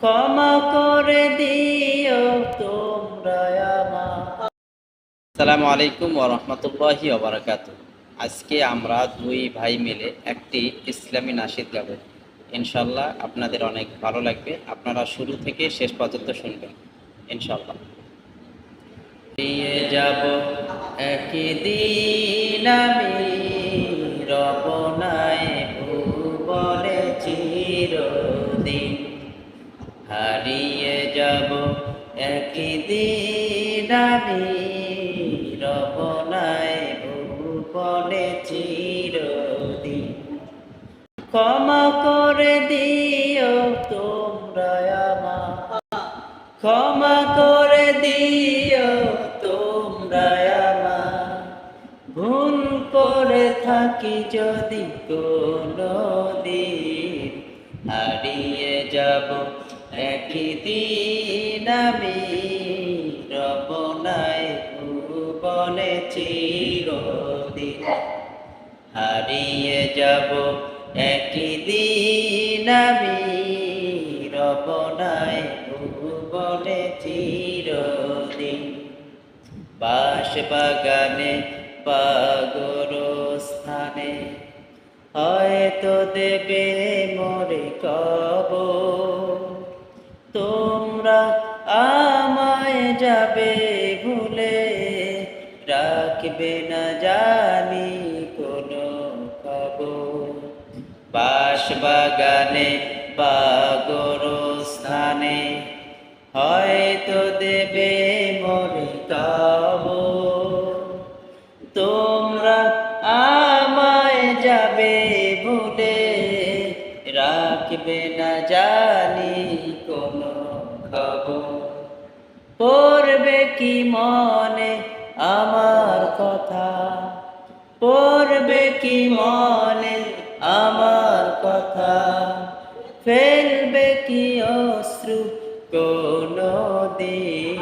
ক্ষমা করে দিও তোমরা আমার। আসসালামু আলাইকুম ওরহমতুল্লাহি ওবরাকাত আজকে আমরা দুই ভাই মিলে একটি ইসলামী নাসিদ গাবো। ইনশাল্লাহ আপনাদের অনেক ভালো লাগবে। আপনারা শুরু থেকে শেষ পর্যন্ত শুনবেন। ইনশাল্লাহ দিয়ে যাব। একদিন আমি একদিন আমি রবনায় ভুবনে চিরদিন। ক্ষমা করে দিও তোমরা আমার ক্ষমা করে দিও তোমরা আমার ভুল করে থাকি যদি কোনো দিন, হারিয়ে যাব একদিন আমি রবনায় ভুবনে চিরদিন হারিয়ে যাব একদিন আমি রবনায় ভুবনে চিরদিন বাস বাগানে পাগর স্থানে হয়তো দেবে মরে কব তোমরা যাবে ভুলে, রাখবে না জানি কোনো খবর। বাস বাগানে পাগর স্থানে হয়তো দেবে মরে তোমরা আমায় যাবে ভুলে, রাখবে না জানি কোনো খবর। পড়বে কি মনে আমার কথা? পড়বে কি মনে আমার কথা? ফেলবে কি অশ্রু কোনো দিন?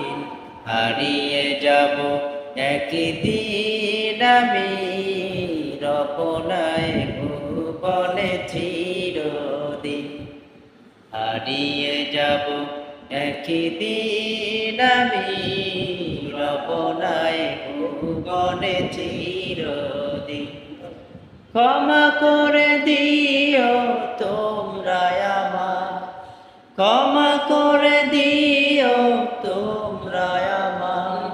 হারিয়ে যাব একদিন আমি, রপনায় ভুবনে চিরদিন। হারিয়ে যাব একদিন আমি ভুবনে চিরদিন। ক্ষমা করে দিও তোমরা আমার। ক্ষমা করে দিও তোমরা আমার।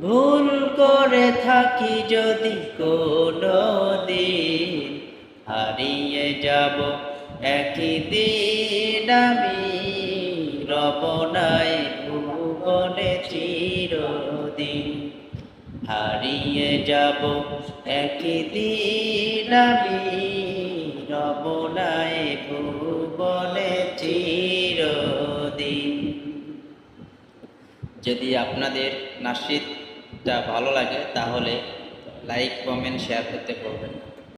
ভুল করে থাকি যদি কোনো দিন, হারিয়ে যাব একদিন আমি রবনায় ভুবনে চিরদিন হারিয়ে যাব একদিন আমি রবনায় ভুবনে চিরদিন। যদি আপনাদের নাসিদটা ভালো লাগে তাহলে লাইক, কমেন্ট শেয়ার করতে পারবেন